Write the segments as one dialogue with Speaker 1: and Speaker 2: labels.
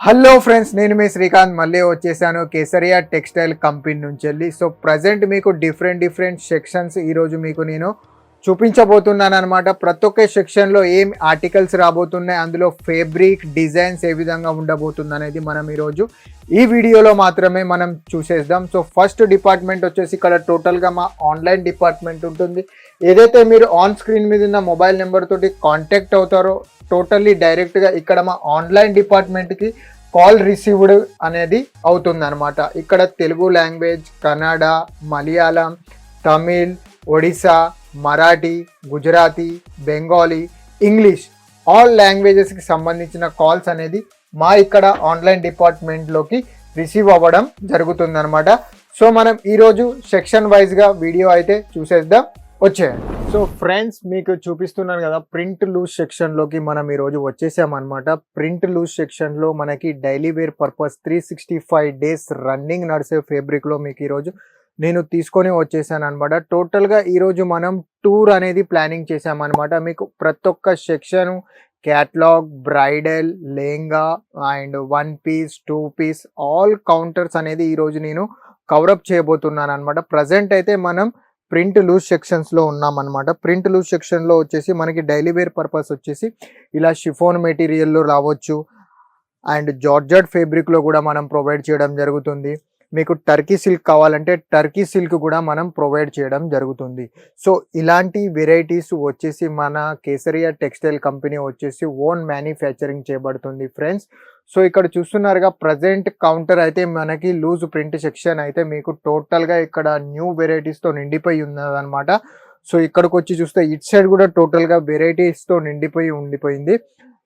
Speaker 1: Hello friends నేను మీ శ్రీకాంత్. మళ్ళీ వచ్చేసాను కేసరియా టెక్స్టైల్ కంపెనీ నుంచి వెళ్ళి సో ప్రజెంట్ మీకు డిఫరెంట్ డిఫరెంట్ సెక్షన్స్ ఈరోజు మీకు నేను చూపించబోతున్నాను అనమాట ప్రతి ఒక్క సెక్షన్లో ఏం ఆర్టికల్స్ రాబోతున్నాయి అందులో ఫేబ్రిక్ డిజైన్స్ ఏ విధంగా ఉండబోతుంది అనేది మనం ఈరోజు ఈ వీడియోలో మాత్రమే మనం చూసేద్దాం. సో ఫస్ట్ డిపార్ట్మెంట్ వచ్చేసి ఇక్కడ టోటల్గా మా ఆన్లైన్ డిపార్ట్మెంట్ ఉంటుంది. ఏదైతే మీరు ఆన్ స్క్రీన్ మీద ఉన్న మొబైల్ నెంబర్ తోటి కాంటాక్ట్ అవుతారో టోటల్లీ డైరెక్ట్గా ఇక్కడ మా ఆన్లైన్ డిపార్ట్మెంట్కి కాల్ రిసీవ్డ్ అనేది అవుతుంది అనమాట ఇక్కడ Telugu language Kannada Malayalam Tamil Odisha Marathi Gujarati Bengali English all లాంగ్వేజెస్కి సంబంధించిన కాల్స్ అనేది మా ఇక్కడ ఆన్లైన్ డిపార్ట్మెంట్లోకి రిసీవ్ అవ్వడం జరుగుతుందనమాట సో మనం ఈరోజు సెక్షన్ వైజ్గా వీడియో అయితే చూసేద్దాం. వచ్చేయండి. సో ఫ్రెండ్స్ మీకు చూపిస్తున్నాను కదా ప్రింట్ లూజ్ సెక్షన్లోకి మనం ఈరోజు వచ్చేసామన్నమాట. ప్రింట్ లూజ్ సెక్షన్లో మనకి daily wear purpose three sixty five days running నడిసే ఫేబ్రిక్లో మీకు ఈరోజు నేను తీసుకొని వచ్చేసాను అనమాట టోటల్గా ఈరోజు మనం టూర్ అనేది ప్లానింగ్ చేసామన్నమాట మీకు ప్రతి ఒక్క section catalogue bridal lehenga and one piece two piece all counters అనేది ఈరోజు నేను కవరప్ చేయబోతున్నాను అనమాట ప్రజెంట్ అయితే మనం ప్రింట్ లూజ్ సెక్షన్స్లో ఉన్నామన్నమాట. ప్రింట్ లూజ్ సెక్షన్లో వచ్చేసి మనకి డైలీ వేర్ పర్పస్ వచ్చేసి ఇలా షిఫోన్ మెటీరియల్లో రావచ్చు. అండ్ జార్జెట్ ఫేబ్రిక్లో కూడా మనం ప్రొవైడ్ చేయడం జరుగుతుంది. మీకు టర్కీ సిల్క్ కావాలంటే టర్కీ సిల్క్ కూడా మనం ప్రొవైడ్ చేయడం జరుగుతుంది. సో ఇలాంటి వెరైటీస్ వచ్చేసి మన కేసరియా టెక్స్టైల్ కంపెనీ వచ్చేసి ఓన్ మ్యానుఫ్యాక్చరింగ్ చేయబడుతుంది ఫ్రెండ్స్ సో ఇక్కడ చూస్తున్నారుగా ప్రజెంట్ కౌంటర్ అయితే మనకి లూజ్ ప్రింట్ సెక్షన్ అయితే మీకు టోటల్గా ఇక్కడ న్యూ వెరైటీస్తో నిండిపోయి ఉన్నదనమాట సో ఇక్కడికి వచ్చి చూస్తే ఇట్ సైడ్ కూడా టోటల్గా వెరైటీస్తో నిండిపోయి ఉండిపోయింది.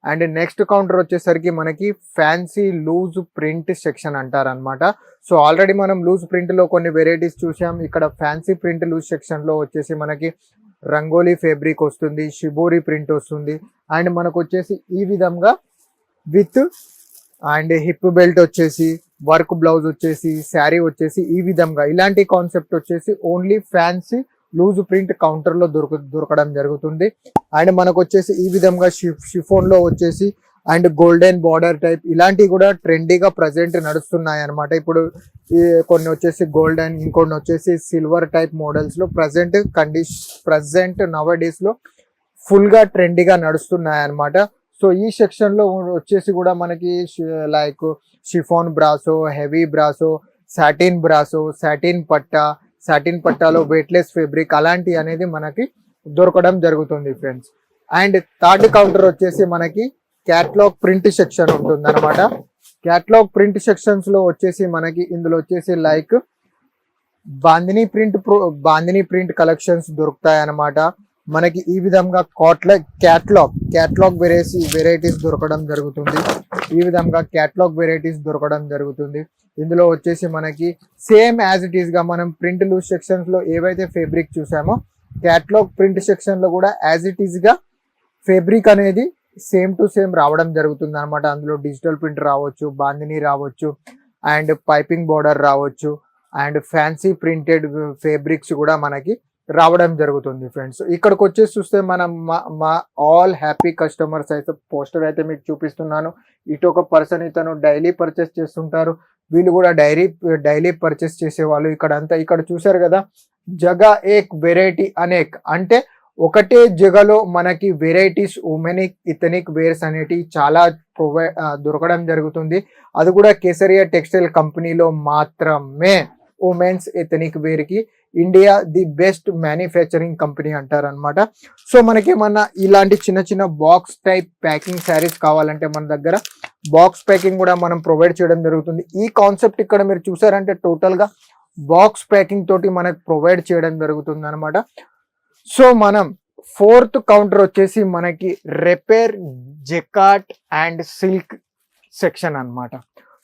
Speaker 1: అండ్ నెక్స్ట్ కౌంటర్ వచ్చేసరికి మనకి ఫ్యాన్సీ లూజ్ ప్రింట్ సెక్షన్ అంటారనమాట సో ఆల్రెడీ మనం లూజ్ ప్రింట్లో కొన్ని వెరైటీస్ చూసాం ఇక్కడ ఫ్యాన్సీ ప్రింట్ లూజ్ సెక్షన్లో వచ్చేసి మనకి రంగోలీ ఫేబ్రిక్ వస్తుంది షిబోరి ప్రింట్ వస్తుంది. అండ్ మనకు వచ్చేసి ఈ విధంగా విత్ అండ్ హిప్ బెల్ట్ వచ్చేసి వర్క్ బ్లౌజ్ వచ్చేసి శారీ వచ్చేసి ఈ విధంగా. ఇలాంటి కాన్సెప్ట్ వచ్చేసి ఓన్లీ ఫ్యాన్సీ లూజ్ ప్రింట్ కౌంటర్లో దొరక దొరకడం జరుగుతుంది. అండ్ మనకు వచ్చేసి ఈ విధంగా షిఫ్ షిఫోన్లో వచ్చేసి అండ్ గోల్డెన్ బార్డర్ టైప్ ఇలాంటివి కూడా ట్రెండీగా ప్రజెంట్ నడుస్తున్నాయి అనమాట ఇప్పుడు ఈ కొన్ని వచ్చేసి గోల్డెన్ ఇంకొన్ని వచ్చేసి సిల్వర్ టైప్ మోడల్స్లో ప్రజెంట్ కండిషన్ ప్రజెంట్ నవ డేస్లో ఫుల్గా ట్రెండీగా నడుస్తున్నాయి అనమాట సో ఈ సెక్షన్లో వచ్చేసి కూడా మనకి like chiffon brasso heavy brasso satin brasso satin పట్టా సాటిన్ పట్టాలో వెయిట్లెస్ ఫేబ్రిక్ అలాంటి అనేది మనకి దొరకడం జరుగుతుంది ఫ్రెండ్స్ అండ్ థర్డ్ కౌంటర్ వచ్చేసి మనకి క్యాట్లాగ్ ప్రింట్ సెక్షన్ ఉంటుంది అనమాట క్యాట్లాగ్ ప్రింట్ సెక్షన్స్లో వచ్చేసి మనకి ఇందులో వచ్చేసి like bandhani print bandhani print collections దొరుకుతాయి అనమాట మనకి ఈ విధంగా కాట్ల క్యాట్లాగ్ క్యాట్లాగ్ వెరైటీ వెరైటీస్ దొరకడం జరుగుతుంది. ఈ విధంగా క్యాట్లాగ్ వెరైటీస్ దొరకడం జరుగుతుంది. ఇందులో వచ్చేసి మనకి సేమ్ యాజ్ ఇట్ ఈస్గా మనం ప్రింట్ లూజ్ సెక్షన్స్లో ఏవైతే ఫేబ్రిక్ చూసామో క్యాట్లాగ్ ప్రింట్ సెక్షన్లో కూడా యాజ్ ఇట్ ఈస్గా ఫేబ్రిక్ అనేది సేమ్ టు సేమ్ రావడం జరుగుతుంది అనమాట అందులో డిజిటల్ ప్రింట్ రావచ్చు బాందిని రావచ్చు అండ్ పైపింగ్ బోర్డర్ రావచ్చు అండ్ ఫ్యాన్సీ ప్రింటెడ్ ఫేబ్రిక్స్ కూడా మనకి రావడం జరుగుతుంది ఫ్రెండ్స్ ఇక్కడికి వచ్చేసి చూస్తే మనం మా మా ఆల్ హ్యాపీ కస్టమర్స్ అయితే పోస్టర్ అయితే మీకు చూపిస్తున్నాను. ఇటు ఒక పర్సన్ ఇతను డైలీ పర్చేస్ చేస్తుంటారు. వీళ్ళు కూడా డైరీ డైలీ పర్చేస్ చేసేవాళ్ళు. ఇక్కడ అంతా ఇక్కడ చూసారు కదా జగా ఏక్ వెరైటీ అనేక్. అంటే ఒకటే జగలో మనకి వెరైటీస్ ఉమెనిక్ ఇథనిక్ వేర్స్ అనేటివి చాలా ప్రొవైడ్ దొరకడం జరుగుతుంది. అది కూడా కేసరియా టెక్స్టైల్ కంపెనీలో మాత్రమే. ఉమెన్స్ ఎథనిక్ వేర్కి India the best manufacturing company అంటారనమాట సో మనకి ఏమన్నా ఇలాంటి చిన్న చిన్న బాక్స్ టైప్ ప్యాకింగ్ శారీస్ కావాలంటే మన దగ్గర బాక్స్ ప్యాకింగ్ కూడా మనం ప్రొవైడ్ చేయడం జరుగుతుంది. ఈ కాన్సెప్ట్ ఇక్కడ మీరు చూసారంటే టోటల్గా బాక్స్ ప్యాకింగ్ తోటి మనకు ప్రొవైడ్ చేయడం జరుగుతుంది అనమాట సో మనం ఫోర్త్ కౌంటర్ వచ్చేసి మనకి రిపేర్ జెకాట్ అండ్ సిల్క్ సెక్షన్ అన్నమాట.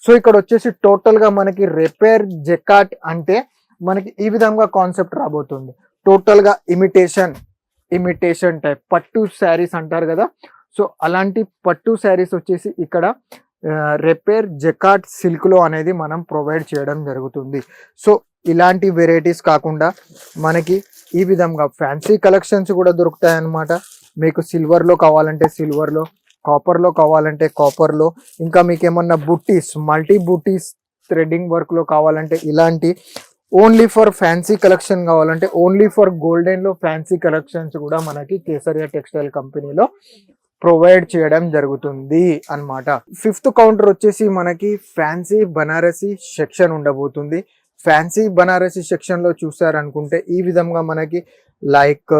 Speaker 1: సో ఇక్కడ వచ్చేసి టోటల్గా మనకి రిపేర్ జెకాట్ అంటే మనకి ఈ విధంగా కాన్సెప్ట్ రాబోతుంది. టోటల్గా ఇమిటేషన్ ఇమిటేషన్ టైప్ పట్టు శారీస్ అంటారు కదా సో అలాంటి పట్టు శారీస్ వచ్చేసి ఇక్కడ రిపేర్ జెకాట్ సిల్క్లో అనేది మనం ప్రొవైడ్ చేయడం జరుగుతుంది. సో ఇలాంటి వెరైటీస్ కాకుండా మనకి ఈ విధంగా ఫ్యాన్సీ కలెక్షన్స్ కూడా దొరుకుతాయన్నమాట. మీకు సిల్వర్లో కావాలంటే సిల్వర్లో కాపర్లో కావాలంటే కాపర్లో ఇంకా మీకు ఏమన్నా బుట్టీస్ మల్టీ బుట్టీస్ థ్రెడ్డింగ్ వర్క్లో కావాలంటే ఇలాంటి ఓన్లీ ఫర్ ఫ్యాన్సీ కలెక్షన్ కావాలంటే ఓన్లీ ఫర్ గోల్డెన్లో ఫ్యాన్సీ కలెక్షన్స్ కూడా మనకి కేసరియా టెక్స్టైల్ కంపెనీలో ప్రొవైడ్ చేయడం జరుగుతుంది అన్నమాట. ఫిఫ్త్ కౌంటర్ వచ్చేసి మనకి ఫ్యాన్సీ బనారసి సెక్షన్ ఉండబోతుంది. ఫ్యాన్సీ బనారసి సెక్షన్లో చూసారనుకుంటే ఈ విధంగా మనకి లైక్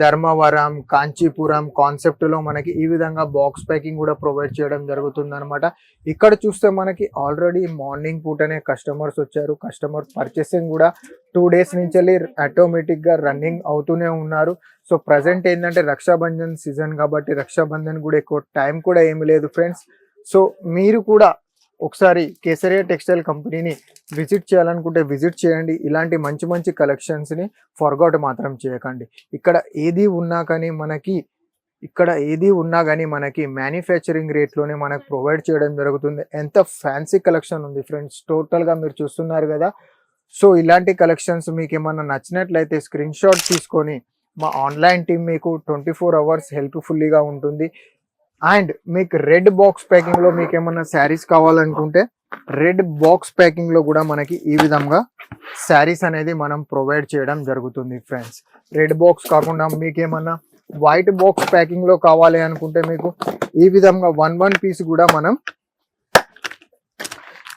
Speaker 1: ధర్మవరం కాంచీపురం కాన్సెప్ట్లో మనకి ఈ విధంగా బాక్స్ ప్యాకింగ్ కూడా ప్రొవైడ్ చేయడం జరుగుతుంది అనమాట ఇక్కడ చూస్తే మనకి ఆల్రెడీ మార్నింగ్ పూటనే కస్టమర్స్ వచ్చారు. కస్టమర్ పర్చేసింగ్ కూడా టూ డేస్ నుంచి వెళ్ళి ఆటోమేటిక్గా రన్నింగ్ అవుతూనే ఉన్నారు. సో ప్రజెంట్ ఏంటంటే రక్షాబంధన్ సీజన్ కాబట్టి రక్షాబంధన్ కూడా ఎక్కువ టైం కూడా ఏమి లేదు ఫ్రెండ్స్ సో మీరు కూడా ఒకసారి కేసరియా టెక్స్టైల్ కంపెనీని విజిట్ చేయాలనుకుంటే విజిట్ చేయండి. ఇలాంటి మంచి మంచి కలెక్షన్స్ని ఫర్గౌట్ మాత్రం చేయకండి. ఇక్కడ ఏది ఉన్నా కానీ మనకి ఇక్కడ ఏది ఉన్నా కానీ మనకి మ్యానుఫ్యాక్చరింగ్ రేట్లోనే మనకు ప్రొవైడ్ చేయడం జరుగుతుంది. ఎంత ఫ్యాన్సీ కలెక్షన్ ఉంది ఫ్రెండ్స్. టోటల్గా మీరు చూస్తున్నారు కదా. సో ఇలాంటి కలెక్షన్స్ మీకు ఏమన్నా నచ్చినట్లయితే స్క్రీన్ షాట్ తీసుకొని మా ఆన్లైన్ టీం మీకు ట్వంటీ ఫోర్ అవర్స్ హెల్ప్ఫుల్లీగా ఉంటుంది. అండ్ మీకు రెడ్ బాక్స్ ప్యాకింగ్లో మీకు ఏమన్నా శారీస్ కావాలనుకుంటే రెడ్ బాక్స్ ప్యాకింగ్లో కూడా మనకి ఈ విధంగా శారీస్ అనేది మనం ప్రొవైడ్ చేయడం జరుగుతుంది ఫ్రెండ్స్. రెడ్ బాక్స్ కాకుండా మీకు ఏమన్నా వైట్ బాక్స్ ప్యాకింగ్లో కావాలి అనుకుంటే మీకు ఈ విధంగా వన్ వన్ పీస్ కూడా మనం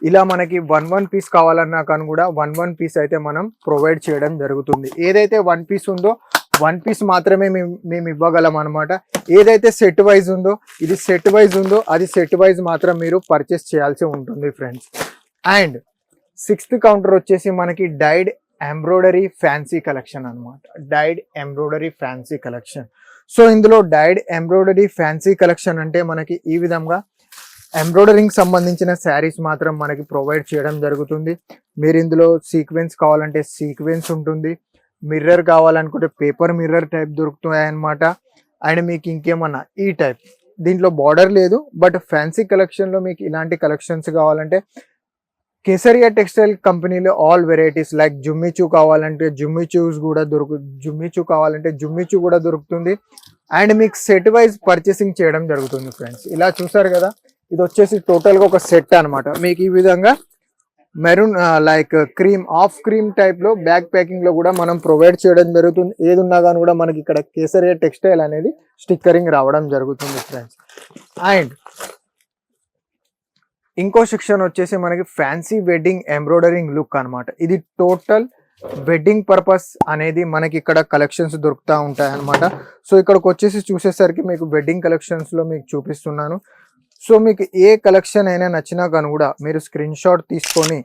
Speaker 1: ఇలా మనకి వన్ వన్ పీస్ కావాలన్నా కానీ కూడా వన్ వన్ పీస్ అయితే మనం ప్రొవైడ్ చేయడం జరుగుతుంది. ఏదైతే వన్ పీస్ ఉందో వన్ పీస్ మాత్రమే మేము మేము ఇవ్వగలం అనమాట ఏదైతే సెట్ వైజ్ ఉందో ఇది సెట్ వైజ్ ఉందో అది సెట్ వైజ్ మాత్రం మీరు పర్చేస్ చేయాల్సి ఉంటుంది ఫ్రెండ్స్ అండ్ సిక్స్త్ కౌంటర్ వచ్చేసి మనకి డైడ్ ఎంబ్రాయిడరీ ఫ్యాన్సీ కలెక్షన్ అనమాట dyed embroidery fancy collection so ఇందులో డైడ్ ఎంబ్రాయిడరీ ఫ్యాన్సీ కలెక్షన్ అంటే మనకి ఈ విధంగా ఎంబ్రాయిడరింగ్ సంబంధించిన శారీస్ మాత్రం మనకి ప్రొవైడ్ చేయడం జరుగుతుంది. మీరు ఇందులో సీక్వెన్స్ కావాలంటే సీక్వెన్స్ ఉంటుంది. మిర్రర్ కావాలనుకుంటే పేపర్ మిర్రర్ టైప్ దొరుకుతాయి అనమాట అండ్ మీకు ఇంకేమన్నా ఈ టైప్ దీంట్లో బార్డర్ లేదు బట్ ఫ్యాన్సీ కలెక్షన్లో మీకు ఇలాంటి కలెక్షన్స్ కావాలంటే కేసరియా టెక్స్టైల్ కంపెనీలో ఆల్ వెరైటీస్ లైక్ జుమ్మిచూ కావాలంటే జుమ్మిచూస్ కూడా దొరుకు జుమ్మిచూ కావాలంటే జుమ్మిచూ కూడా దొరుకుతుంది. అండ్ మీకు సెట్ వైజ్ పర్చేసింగ్ చేయడం జరుగుతుంది ఫ్రెండ్స్ ఇలా చూసారు కదా? ఇది వచ్చేసి టోటల్గా ఒక సెట్ అన్నమాట. మీకు ఈ విధంగా maroon like cream off cream టైప్లో బ్యాక్ ప్యాకింగ్లో కూడా మనం ప్రొవైడ్ చేయడం జరుగుతుంది. ఏది ఉన్నా కానీ కూడా మనకి ఇక్కడ కేసరియా టెక్స్టైల్ అనేది స్టిక్కరింగ్ రావడం జరుగుతుంది ఫ్రెండ్స్ అండ్ ఇంకో సెక్షన్ వచ్చేసి మనకి ఫ్యాన్సీ వెడ్డింగ్ ఎంబ్రాయిడరింగ్ లుక్ అనమాట ఇది టోటల్ వెడ్డింగ్ పర్పస్ అనేది మనకి ఇక్కడ కలెక్షన్స్ దొరుకుతూ ఉంటాయి అనమాట సో ఇక్కడికి వచ్చేసి చూసేసరికి మీకు వెడ్డింగ్ కలెక్షన్స్లో మీకు చూపిస్తున్నాను. సో మీకు ఏ కలెక్షన్ అయినా నచ్చినా కానీ కూడా మీరు స్క్రీన్ షాట్ తీసుకొని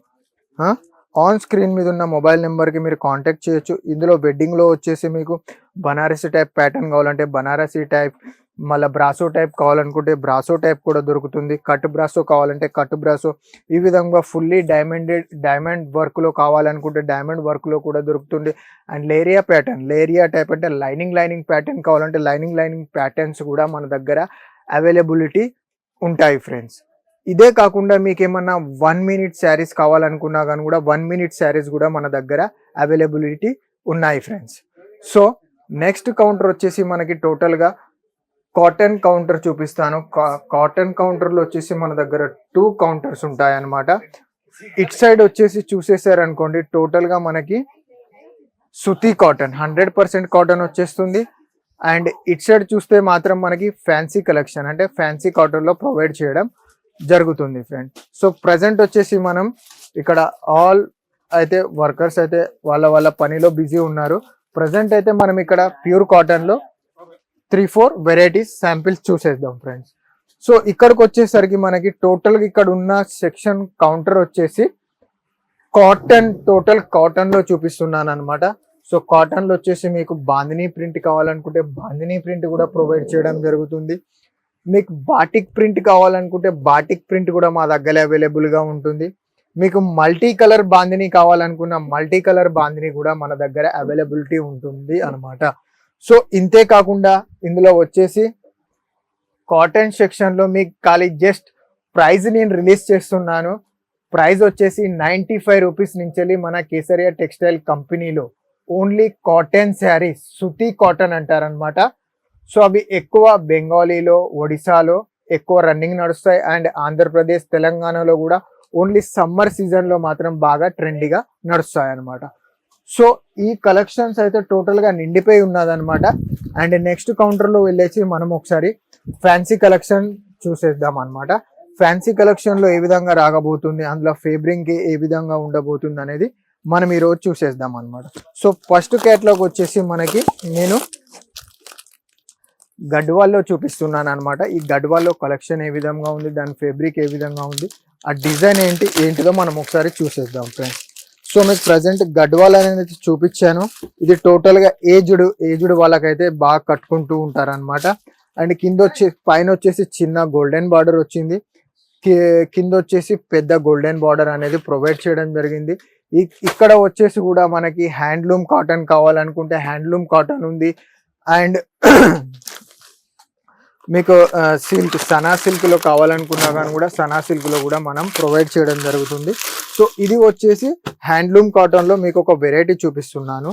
Speaker 1: ఆన్ స్క్రీన్ మీద ఉన్న మొబైల్ నెంబర్కి మీరు కాంటాక్ట్ చేయొచ్చు. ఇందులో వెడ్డింగ్లో వచ్చేసి మీకు బనారసి టైప్ ప్యాటర్న్ కావాలంటే బనారసి టైప్ మళ్ళీ బ్రాసో టైప్ కావాలనుకుంటే బ్రాసో టైప్ కూడా దొరుకుతుంది. కట్ బ్రాసో కావాలంటే కట్ బ్రాసో ఈ విధంగా ఫుల్లీ డైమండెడ్ డైమండ్ వర్క్లో కావాలనుకుంటే డైమండ్ వర్క్లో కూడా దొరుకుతుంది. And leheriya pattern leheriya type అంటే లైనింగ్ లైనింగ్ ప్యాటర్న్ కావాలంటే లైనింగ్ లైనింగ్ ప్యాటర్న్స్ కూడా మన దగ్గర అవైలబిలిటీ ఉంటాయి ఫ్రెండ్స్. ఇదే కాకుండా మీకు ఏమన్నా వన్ మినిట్ శారీస్ కావాలనుకున్నా కానీ కూడా వన్ మినిట్ శారీస్ కూడా మన దగ్గర అవైలబిలిటీ ఉన్నాయి ఫ్రెండ్స్. సో నెక్స్ట్ కౌంటర్ వచ్చేసి మనకి టోటల్గా కాటన్ కౌంటర్ చూపిస్తాను. కాటన్ కౌంటర్లో వచ్చేసి మన దగ్గర టూ కౌంటర్స్ ఉంటాయి అన్నమాట ఇట్ సైడ్ వచ్చేసి చూసేసారనుకోండి టోటల్గా మనకి సుతి కాటన్ హండ్రెడ్ పర్సెంట్ కాటన్ వచ్చేస్తుంది. అండ్ ఇట్ సైడ్ చూస్తే మాత్రం మనకి ఫ్యాన్సీ కలెక్షన్ అంటే ఫ్యాన్సీ కాటన్లో ప్రొవైడ్ చేయడం జరుగుతుంది ఫ్రెండ్. సో ప్రజెంట్ వచ్చేసి మనం ఇక్కడ ఆల్ అయితే వర్కర్స్ అయితే వాళ్ళ వాళ్ళ పనిలో బిజీ ఉన్నారు. ప్రజెంట్ అయితే మనం ఇక్కడ ప్యూర్ కాటన్లో త్రీ ఫోర్ వెరైటీస్ శాంపిల్స్ చూసేద్దాం ఫ్రెండ్స్. సో ఇక్కడికి వచ్చేసరికి మనకి టోటల్గా ఇక్కడ ఉన్న సెక్షన్ కౌంటర్ వచ్చేసి కాటన్ టోటల్ కాటన్లో చూపిస్తున్నాను అనమాట సో కాటన్లో వచ్చేసి మీకు బాందినీ ప్రింట్ కావాలనుకుంటే బాందినీ ప్రింట్ కూడా ప్రొవైడ్ చేయడం జరుగుతుంది. మీకు బాటిక్ ప్రింట్ కావాలనుకుంటే బాటిక్ ప్రింట్ కూడా మా దగ్గర అవైలబుల్గా ఉంటుంది. మీకు మల్టీ కలర్ బాందిని కావాలనుకున్న మల్టీ కలర్ బాందిని కూడా మన దగ్గర అవైలబిలిటీ ఉంటుంది అనమాట సో ఇంతే కాకుండా ఇందులో వచ్చేసి కాటన్ సెక్షన్లో మీకు ఖాళీ జస్ట్ ప్రైజ్ నేను రిలీజ్ చేస్తున్నాను. ప్రైజ్ వచ్చేసి నైంటీ ఫైవ్ రూపీస్ నుంచి మన కేసరియా టెక్స్టైల్ కంపెనీలో ఓన్లీ కాటన్ శారీస్ సుతి కాటన్ అంటారనమాట సో అవి ఎక్కువ బెంగాలీలో ఒడిశాలో ఎక్కువ రన్నింగ్ నడుస్తాయి. అండ్ ఆంధ్రప్రదేశ్ తెలంగాణలో కూడా ఓన్లీ సమ్మర్ సీజన్లో మాత్రం బాగా ట్రెండీగా నడుస్తాయి అన్నమాట సో ఈ కలెక్షన్స్ అయితే టోటల్గా నిండిపోయి ఉన్నదనమాట అండ్ నెక్స్ట్ కౌంటర్లో వెళ్ళేసి మనం ఒకసారి ఫ్యాన్సీ కలెక్షన్ చూసేద్దాం అనమాట ఫ్యాన్సీ కలెక్షన్లో ఏ విధంగా రాగబోతుంది అందులో ఫేబ్రింగ్కి ఏ విధంగా ఉండబోతుంది అనేది మనం ఈ రోజు చూసేద్దాం అనమాట సో ఫస్ట్ కేటలాగ్ వచ్చేసి మనకి నేను గడ్వాల్లో చూపిస్తున్నాను అనమాట ఈ గడ్వాల్లో కలెక్షన్ ఏ విధంగా ఉంది దాని ఫేబ్రిక్ ఏ విధంగా ఉంది ఆ డిజైన్ ఏంటి ఏంటిదో మనం ఒకసారి చూసేద్దాం ఫ్రెండ్స్ సో మీకు ప్రజెంట్ గడ్వాల్ అనేది చూపించాను. ఇది టోటల్గా ఏజ్డ్ ఏజ్డ్ వాళ్ళకైతే బాగా కట్టుకుంటూ ఉంటారనమాట అండ్ కింద వచ్చే పైన వచ్చేసి చిన్న గోల్డెన్ బార్డర్ వచ్చింది. కింద వచ్చేసి పెద్ద గోల్డెన్ బార్డర్ అనేది ప్రొవైడ్ చేయడం జరిగింది. ఇక్కడ వచ్చేసి కూడా మనకి హ్యాండ్లూమ్ కాటన్ కావాలనుకుంటే హ్యాండ్లూమ్ కాటన్ ఉంది. అండ్ మీకు సిల్క్ సనా సిల్క్లో కావాలనుకున్నా కానీ కూడా సనా సిల్క్లో కూడా మనం ప్రొవైడ్ చేయడం జరుగుతుంది. సో ఇది వచ్చేసి హ్యాండ్లూమ్ కాటన్లో మీకు ఒక వెరైటీ చూపిస్తున్నాను.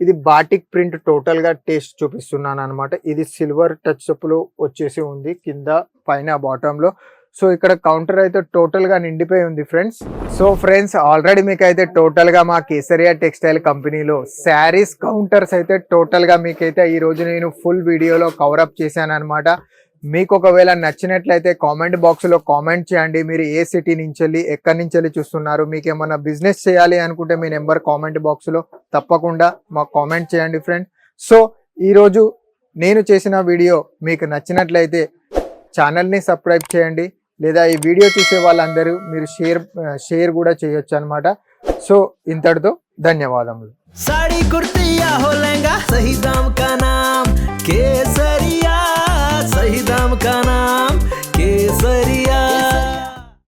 Speaker 1: ఇది బాటిక్ ప్రింట్ టోటల్గా టేస్ట్ చూపిస్తున్నాను అనమాట ఇది సిల్వర్ టచ్ అప్లో వచ్చేసి ఉంది. కింద పైన బాటంలో. సో ఇక్కడ కౌంటర్ అయితే టోటల్గా నిండిపోయి ఉంది ఫ్రెండ్స్ సో ఫ్రెండ్స్ ఆల్రెడీ మీకు అయితే టోటల్గా మా కేసరియా టెక్స్టైల్ కంపెనీలో శారీస్ కౌంటర్స్ అయితే టోటల్గా మీకైతే ఈ రోజు నేను ఫుల్ వీడియోలో కవరప్ చేశాను అనమాట మీకు ఒకవేళ నచ్చినట్లయితే కామెంట్ బాక్స్లో కామెంట్ చేయండి. మీరు ఏ సిటీ నుంచి వెళ్ళి ఎక్కడి నుంచి వెళ్ళి చూస్తున్నారు మీకు ఏమన్నా బిజినెస్ చేయాలి అనుకుంటే మీ నెంబర్ కామెంట్ బాక్స్లో తప్పకుండా మాకు కామెంట్ చేయండి ఫ్రెండ్ సో ఈరోజు నేను చేసిన వీడియో మీకు నచ్చినట్లయితే ఛానల్ని సబ్స్క్రైబ్ చేయండి. లేదా ఈ వీడియో చూసే వాళ్ళందరూ మీరు షేర్ షేర్ కూడా చేయొచ్చు అనమాట సో ఇంతటితో ధన్యవాదములు.
Speaker 2: సాడీ కుర్తియా హో లెంగా సహీ దామ్ కా నామ్ కేసరియా సహీ దామ్ కా నామ్.